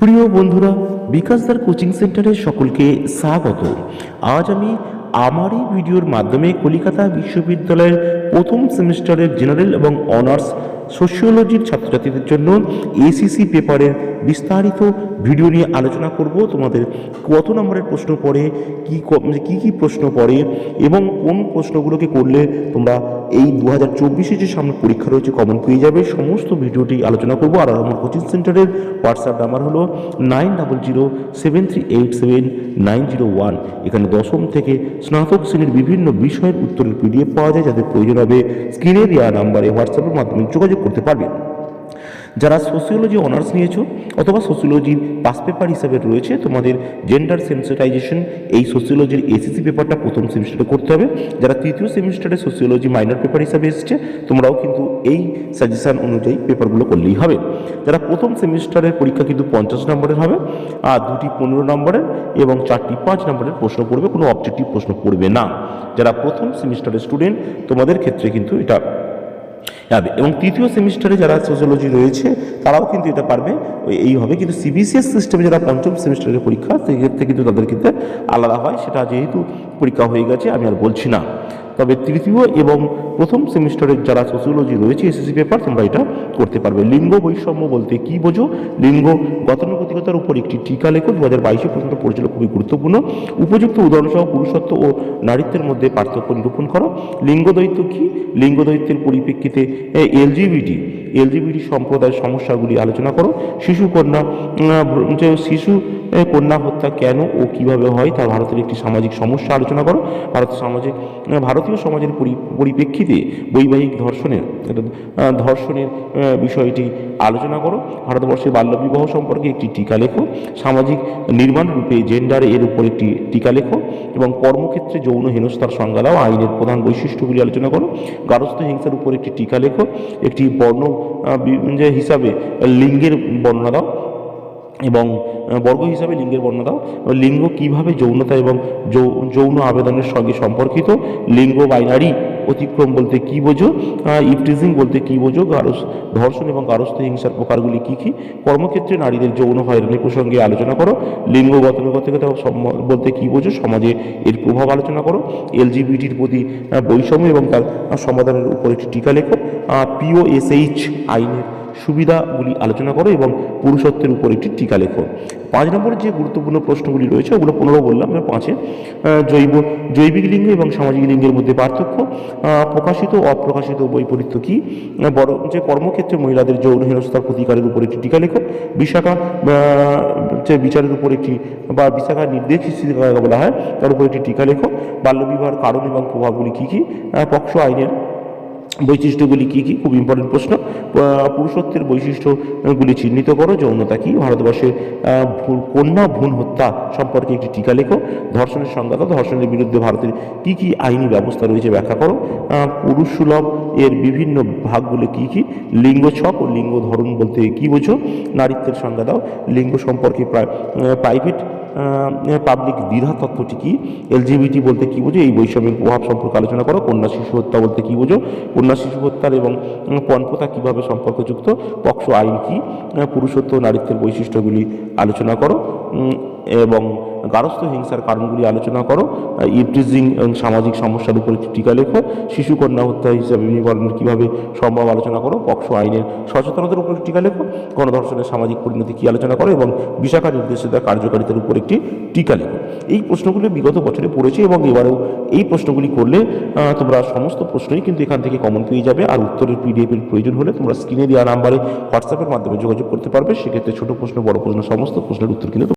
প্রিয় বন্ধুরা, বিকাশদার কোচিং সেন্টারের সকলকে স্বাগত। আজ আমি আমার এই ভিডিওর মাধ্যমে কলিকাতা বিশ্ববিদ্যালয়ের প্রথম সেমিস্টারের জেনারেল এবং অনার্স সোশিওলজির ছাত্রছাত্রীদের জন্য এসিসি পেপারের বিস্তারিত ভিডিও নিয়ে আলোচনা করব। তোমাদের কত নম্বরের প্রশ্ন পড়ে, কী কী কী প্রশ্ন পড়ে এবং কোন প্রশ্নগুলোকে করলে তোমরা এই দু হাজার চব্বিশে যে সামনে পরীক্ষা রয়েছে কমন পেয়ে যাবে, সমস্ত ভিডিওটি আলোচনা করব। আর আমার কোচিং সেন্টারের হোয়াটসঅ্যাপ নাম্বার হলো nine double zero seven three eight seven nine zero one এখানে দশম থেকে স্নাতক শ্রেণির বিভিন্ন বিষয়ের উত্তরের পিডিএফ পাওয়া যায়, যাদের প্রয়োজন হবে স্ক্রিনে দেওয়া নাম্বারে হোয়াটসঅ্যাপের মাধ্যমে যোগাযোগ করতে পারবে। যারা সোসিওলজি অনার্স নিয়েছো অথবা সোসিওলজির পাস পেপার হিসাবে রয়েছে, তোমাদের জেন্ডার সেন্সিটাইজেশন এই সোসিওলজির এসিসি পেপারটা প্রথম সেমিস্টারে করতে হবে। যারা তৃতীয় সেমিস্টারে সোসিওলজি মাইনর পেপার হিসাবে এসেছে, তোমরাও কিন্তু এই সাজেশন অনুযায়ী পেপারগুলো করলেই হবে। যারা প্রথম সেমিস্টারের পরীক্ষা কিন্তু পঞ্চাশ নম্বরের হবে, আর দুটি পনেরো নম্বরের এবং চারটি পাঁচ নম্বরের প্রশ্ন পড়বে, কোনো অবজেক্টিভ প্রশ্ন পড়বে না। যারা প্রথম সেমিস্টারের স্টুডেন্ট তোমাদের ক্ষেত্রে কিন্তু এটা যাবে। এবং তৃতীয় সেমিস্টারে যারা সোশ্যোলজি রয়েছে, তারাও কিন্তু এটা পারবে। এই হবে। কিন্তু সিবিসিএস সিস্টেমে যারা পঞ্চম সেমিস্টারের পরীক্ষা, সেক্ষেত্রে কিন্তু তাদের কিন্তু আলাদা হয়। সেটা যেহেতু পরীক্ষা হয়ে গেছে, আমি আর বলছি না। তবে তৃতীয় এবং প্রথম সেমিস্টারের যারা সোসিওলজি রয়েছে এসএসসি পেপার তোমরা এটা করতে পারবে। লিঙ্গ বৈষম্য বলতে কি বোঝো? লিঙ্গ গতানুগতিকতার উপর একটি টিকা লেখো দু হাজার বাইশে পর্যন্ত পড়েছিল, খুবই গুরুত্বপূর্ণ। উপযুক্ত উদাহরণসহ পুরুষত্ব ও নারীত্বের মধ্যে পার্থক্য নিরূপণ করো। লিঙ্গদ্বৈত কি? লিঙ্গদ্বৈতের পরিপ্রেক্ষিতে এলজিবিটি এলজিবিটি সম্প্রদায়ের সমস্যাগুলি আলোচনা করো। শিশু কন্যা শিশু কন্যা হত্যা কেন ও কীভাবে হয় তা ভারতের একটি সামাজিক সমস্যা আলোচনা করো। ভারত সমাজে আহ, ভারতীয় সমাজের পরি- পরিপ্রেক্ষিতে বৈবাহিক ধর্ষণের ধর্ষণের বিষয়টি আলোচনা করো। ভারতবর্ষের বাল্যবিবাহ সম্পর্কে একটি টিকা লেখো। সামাজিক নির্মাণ রূপে জেন্ডার এর উপর একটি টিকা লেখো। এবং কর্মক্ষেত্রে যৌন হেনস্থার সংজ্ঞা দাও আইনের প্রধান বৈশিষ্ট্যগুলি আলোচনা করো। গারস্থ হিংসার উপর একটি টিকা লেখো। একটি বর্ণ হিসাবে লিঙ্গের বর্ণনা দাও। এবং বর্গ হিসাবে লিঙ্গের বর্ণনা লিঙ্গ কীভাবে যৌনতা এবং যৌন আবেদনের সঙ্গে সম্পর্কিত? লিঙ্গ বাইনারি অতিক্রম বলতে কি বোঝো? ইফটিজিং বলতে কি বোঝো? গারস, ধর্ষণ এবং গারস্থ হিংসার প্রকারগুলি কী কী? কর্মক্ষেত্রে নারীদের যৌন হয়রানি প্রসঙ্গে আলোচনা করো। লিঙ্গ গতানুগতিকতা বলতে কি বোঝো? সমাজে এর প্রভাব আলোচনা করো। এলজিবিটির প্রতি বৈষম্য এবং তার সমাধানের উপর একটি টিকা লেখো। পিওএসএইচ আইনের সুবিধাগুলি আলোচনা করো এবং পুরুষত্বের উপর একটি টিকা লেখো। পাঁচ নম্বরে যে গুরুত্বপূর্ণ প্রশ্নগুলি রয়েছে, ওগুলো পনেরো বললাম এবার পাঁচে। জৈব, জৈবিক লিঙ্গ এবং সামাজিক লিঙ্গের মধ্যে পার্থক্য। প্রকাশিত অপ্রকাশিত বৈপরীত্য কী? বড় যে কর্মক্ষেত্রে মহিলাদের যৌন হেনস্থার প্রতিকারের উপর একটি টিকা লেখো। বিশাখা যে বিচারের উপর একটি বা বিশাখার নির্দেশ বলা হয়, তার উপর একটি টিকা লেখো। বাল্যবিবাহের কারণ এবং প্রভাবগুলি কী কী? পক্ষ আইনের বৈশিষ্ট্যগুলি কী কী? খুব ইম্পর্টেন্ট প্রশ্ন। পুরুষত্বের বৈশিষ্ট্যগুলি চিহ্নিত করো, যৌনতা কী? ভারতবর্ষের কন্যা ভ্রূণ হত্যা সম্পর্কে একটি টিকা লেখো। ধর্ষণের সংজ্ঞা ধর্ষণের বিরুদ্ধে ভারতের কী কী আইনি ব্যবস্থা রয়েছে ব্যাখ্যা করো। পুরুষ সুলভ, এর বিভিন্ন ভাগগুলো কী কী? লিঙ্গ ছক ও লিঙ্গ ধরন বলতে কী বোঝো? নারীত্বের সংজ্ঞা দাও। লিঙ্গ সম্পর্কে প্রাইভেট পাবলিক দ্বিধা তত্ত্বটি কি? এলজিবিটি বলতে কী বোঝো? এই বৈষম্যের প্রভাব সম্পর্কে আলোচনা করো। কন্যা শিশু হত্যা বলতে কী বোঝো? কন্যা শিশু হত্যার এবং পণপ্রথা কীভাবে সম্পর্কযুক্ত? পক্ষ আইন কী? পুরুষত্ব নারীত্বের বৈশিষ্ট্যগুলি আলোচনা করো। এবং গারস্থ হিংসার কারণগুলি আলোচনা করো। ইপটিজিং এবং সামাজিক সমস্যার উপর একটি টিকা লেখো। শিশু কন্যা হত্যা হিসাবে নিবারণের কীভাবে সম্ভব আলোচনা করো। পক্ষ আইনের সচেতনতার উপর টিকা লেখো। গণধর্ষণের সামাজিক পরিণতি কী আলোচনা করো এবং বিশাখা নির্দেশিতা কার্যকারিতার উপর একটি টিকা লেখো। এই প্রশ্নগুলি বিগত বছরে পড়েছে এবং এবারেও এই প্রশ্নগুলি করলে তোমরা সমস্ত প্রশ্নই কিন্তু এখান থেকে কমন পেয়ে যাবে আর উত্তরের পিডিএফ এর প্রয়োজন হলে তোমরা স্ক্রিনে দেওয়া নাম্বারে হোয়াটসঅ্যাপের মাধ্যমে যোগাযোগ করতে পারবে। সেক্ষেত্রে ছোট প্রশ্ন, বড় প্রশ্ন, সমস্ত প্রশ্নের উত্তর কিন্তু